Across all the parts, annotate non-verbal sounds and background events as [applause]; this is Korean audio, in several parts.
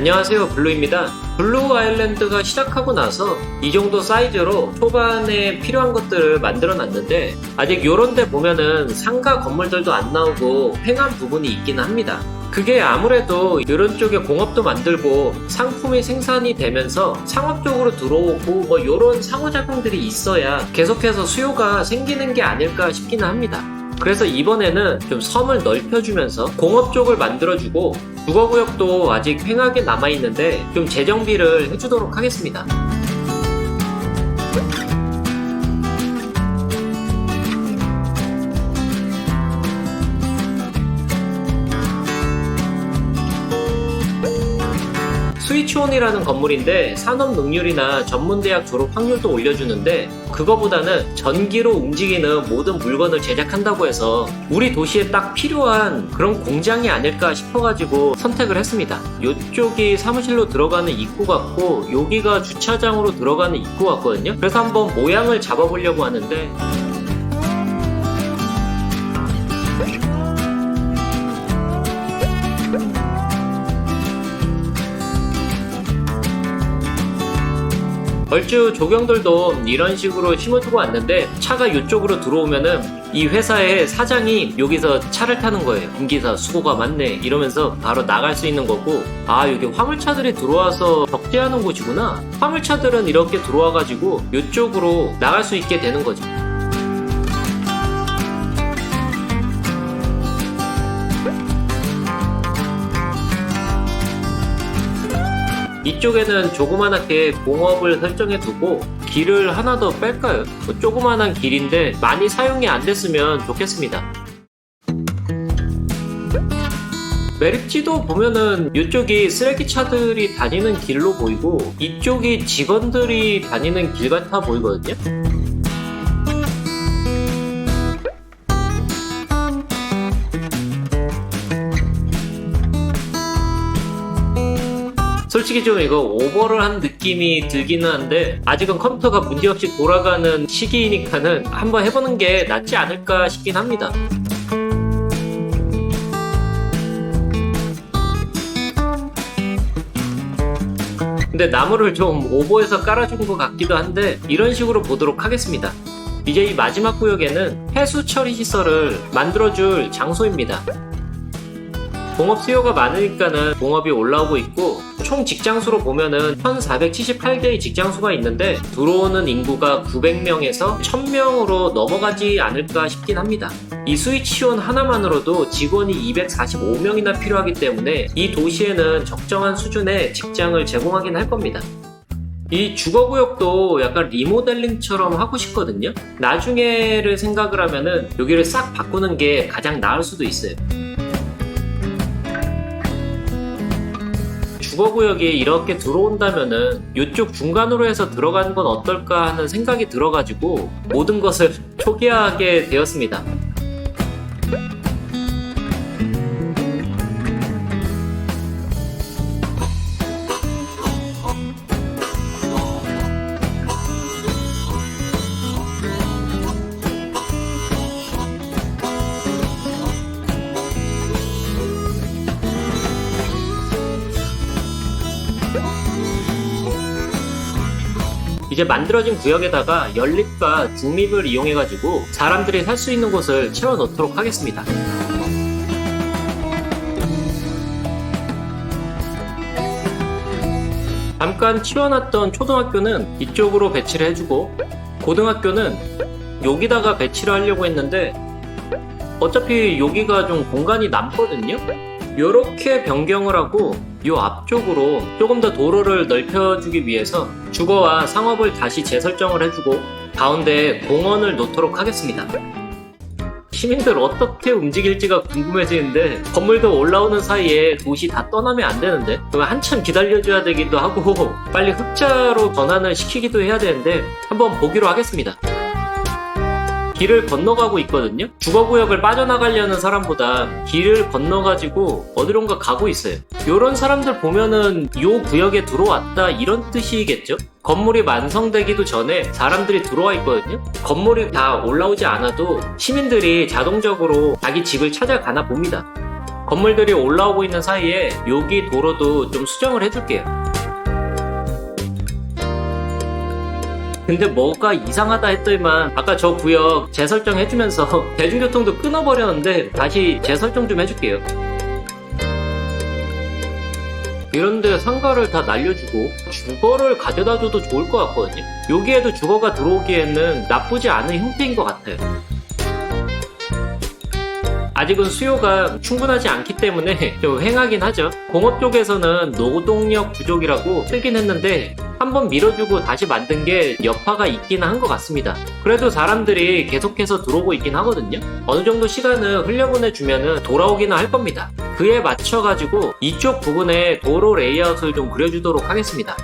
안녕하세요 블루입니다 블루 아일랜드가 시작하고 나서 이 정도 사이즈로 초반에 필요한 것들을 만들어 놨는데 아직 요런 데 보면은 상가 건물들도 안 나오고 횡한 부분이 있기는 합니다 그게 아무래도 이런 쪽에 공업도 만들고 상품이 생산이 되면서 상업적으로 들어오고 뭐 이런 상호작용들이 있어야 계속해서 수요가 생기는 게 아닐까 싶기는 합니다. 그래서 이번에는 좀 섬을 넓혀주면서 공업 쪽을 만들어주고 주거구역도 아직 횡하게 남아있는데 좀 재정비를 해주도록 하겠습니다. 스위치온이라는 건물인데 산업능률이나 전문대학 졸업 확률도 올려주는데 그거보다는 전기로 움직이는 모든 물건을 제작한다고 해서 우리 도시에 딱 필요한 그런 공장이 아닐까 싶어가지고 선택을 했습니다. 이쪽이 사무실로 들어가는 입구 같고 여기가 주차장으로 들어가는 입구 같거든요. 그래서 한번 모양을 잡아보려고 하는데 얼추 조경들도 이런 식으로 심어두고 왔는데 차가 이쪽으로 들어오면은 이 회사의 사장이 여기서 차를 타는 거예요. 김기사 수고가 많네 이러면서 바로 나갈 수 있는 거고 아 여기 화물차들이 들어와서 적재하는 곳이구나. 화물차들은 이렇게 들어와가지고 이쪽으로 나갈 수 있게 되는 거죠. 이쪽에는 조그만하게 공업을 설정해 두고 길을 하나 더 뺄까요? 뭐 조그만한 길인데 많이 사용이 안 됐으면 좋겠습니다. 메릭지도 보면은 이쪽이 쓰레기차들이 다니는 길로 보이고 이쪽이 직원들이 다니는 길 같아 보이거든요. 솔직히 좀 이거 오버를 한 느낌이 들기는 한데 아직은 컴퓨터가 문제없이 돌아가는 시기이니까는 한번 해보는 게 낫지 않을까 싶긴 합니다. 근데 나무를 좀 오버해서 깔아준 것 같기도 한데 이런 식으로 보도록 하겠습니다. 이제 이 마지막 구역에는 해수 처리 시설을 만들어줄 장소입니다. 공업 수요가 많으니까는 공업이 올라오고 있고 총 직장수로 보면은 1478개의 직장수가 있는데 들어오는 인구가 900명에서 1000명으로 넘어가지 않을까 싶긴 합니다. 이 스위치온 하나만으로도 직원이 245명이나 필요하기 때문에 이 도시에는 적정한 수준의 직장을 제공하긴 할 겁니다. 이 주거구역도 약간 리모델링처럼 하고 싶거든요. 나중에를 생각을 하면은 여기를 싹 바꾸는 게 가장 나을 수도 있어요. 주거구역이 이렇게 들어온다면은 이쪽 중간으로 해서 들어가는 건 어떨까 하는 생각이 들어가지고 모든 것을 초기화하게 되었습니다. 이제 만들어진 구역에다가 연립과 중립을 이용해가지고 사람들이 살 수 있는 곳을 채워 넣도록 하겠습니다. 잠깐 치워놨던 초등학교는 이쪽으로 배치를 해주고 고등학교는 여기다가 배치를 하려고 했는데 어차피 여기가 좀 공간이 남거든요? 이렇게 변경을 하고 이 앞쪽으로 조금 더 도로를 넓혀주기 위해서 주거와 상업을 다시 재설정을 해주고 가운데 공원을 놓도록 하겠습니다. 시민들 어떻게 움직일지가 궁금해지는데 건물도 올라오는 사이에 도시 다 떠나면 안 되는데 한참 기다려줘야 되기도 하고 [laughs] 빨리 흑자로 전환을 시키기도 해야 되는데 한번 보기로 하겠습니다. 길을 건너가고 있거든요. 주거구역을 빠져나가려는 사람보다 길을 건너가지고 어디론가 가고 있어요. 이런 사람들 보면은 요 구역에 들어왔다 이런 뜻이겠죠? 건물이 완성되기도 전에 사람들이 들어와 있거든요. 건물이 다 올라오지 않아도 시민들이 자동적으로 자기 집을 찾아가나 봅니다. 건물들이 올라오고 있는 사이에 여기 도로도 좀 수정을 해줄게요. 근데 뭐가 이상하다 했더니만 아까 저 구역 재설정 해주면서 [laughs] 대중교통도 끊어버렸는데 다시 재설정 좀 해줄게요. 이런데 상가를 다 날려주고 주거를 가져다줘도 좋을 것 같거든요. 여기에도 주거가 들어오기에는 나쁘지 않은 형태인 것 같아요. 아직은 수요가 충분하지 않기 때문에 [laughs] 좀 횡하긴 하죠. 공업 쪽에서는 노동력 부족이라고 쓰긴 했는데 한번 밀어주고 다시 만든 게 여파가 있긴 한것 같습니다. 그래도 사람들이 계속해서 들어오고 있긴 하거든요. 어느 정도 시간을 흘려보내주면 돌아오기는 할 겁니다. 그에 맞춰가지고 이쪽 부분에 도로 레이아웃을 좀 그려주도록 하겠습니다.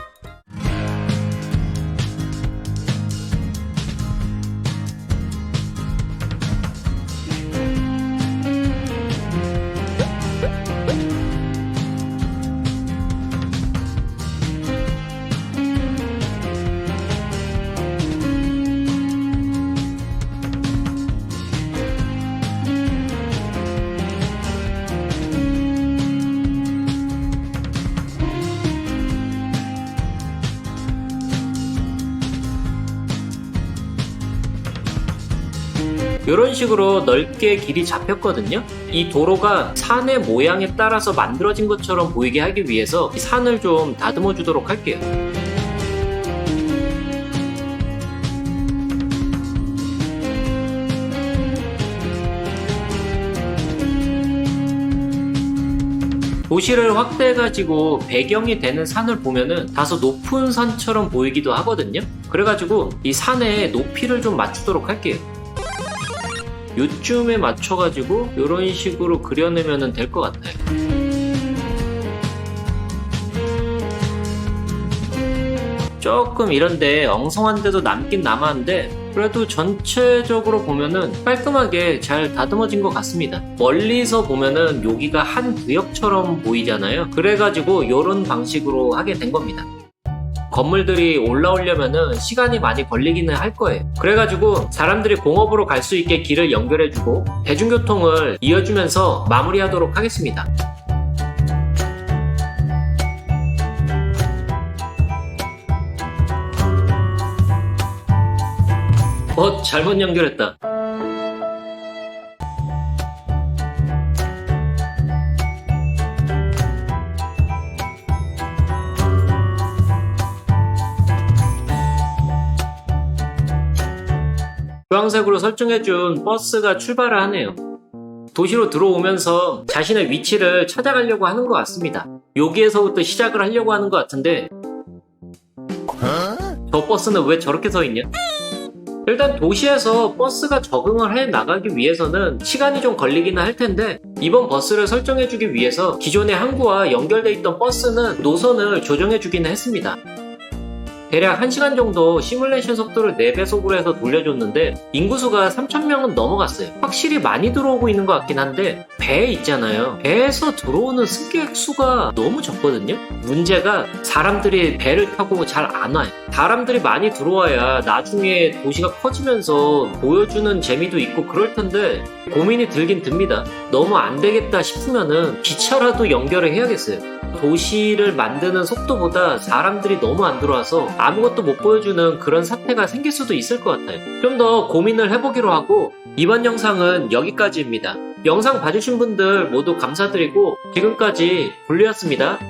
이런 식으로 넓게 길이 잡혔거든요. 이 도로가 산의 모양에 따라서 만들어진 것처럼 보이게 하기 위해서 이 산을 좀 다듬어 주도록 할게요. 도시를 확대해가지고 배경이 되는 산을 보면은 다소 높은 산처럼 보이기도 하거든요. 그래가지고 이 산의 높이를 좀 맞추도록 할게요. 요쯤에 맞춰가지고 이런 식으로 그려내면 될 것 같아요. 조금 이런데 엉성한 데도 남긴 남았는데 그래도 전체적으로 보면은 깔끔하게 잘 다듬어진 것 같습니다. 멀리서 보면은 여기가 한 구역처럼 보이잖아요. 그래가지고 이런 방식으로 하게 된 겁니다. 건물들이 올라오려면은 시간이 많이 걸리기는 할 거예요. 그래가지고 사람들이 공업으로 갈 수 있게 길을 연결해주고 대중교통을 이어주면서 마무리하도록 하겠습니다. 어, 잘못 연결했다. 주황색으로 설정해준 버스가 출발을 하네요. 도시로 들어오면서 자신의 위치를 찾아가려고 하는 것 같습니다. 여기에서부터 시작을 하려고 하는 것 같은데 저 버스는 왜 저렇게 서 있냐? 일단 도시에서 버스가 적응을 해 나가기 위해서는 시간이 좀 걸리기는 할 텐데 이번 버스를 설정해주기 위해서 기존의 항구와 연결돼 있던 버스는 노선을 조정해주기는 했습니다. 대략 1시간 정도 시뮬레이션 속도를 4배속으로 해서 돌려줬는데 인구수가 3,000명은 넘어갔어요. 확실히 많이 들어오고 있는 것 같긴 한데 배 있잖아요. 배에서 들어오는 승객 수가 너무 적거든요. 문제가 사람들이 배를 타고 잘 안 와요. 사람들이 많이 들어와야 나중에 도시가 커지면서 보여주는 재미도 있고 그럴 텐데 고민이 들긴 듭니다. 너무 안 되겠다 싶으면은 기차라도 연결을 해야겠어요. 도시를 만드는 속도보다 사람들이 너무 안 들어와서 아무것도 못 보여주는 그런 사태가 생길 수도 있을 것 같아요. 좀 더 고민을 해보기로 하고 이번 영상은 여기까지입니다. 영상 봐주신 분들 모두 감사드리고 지금까지 블루였습니다.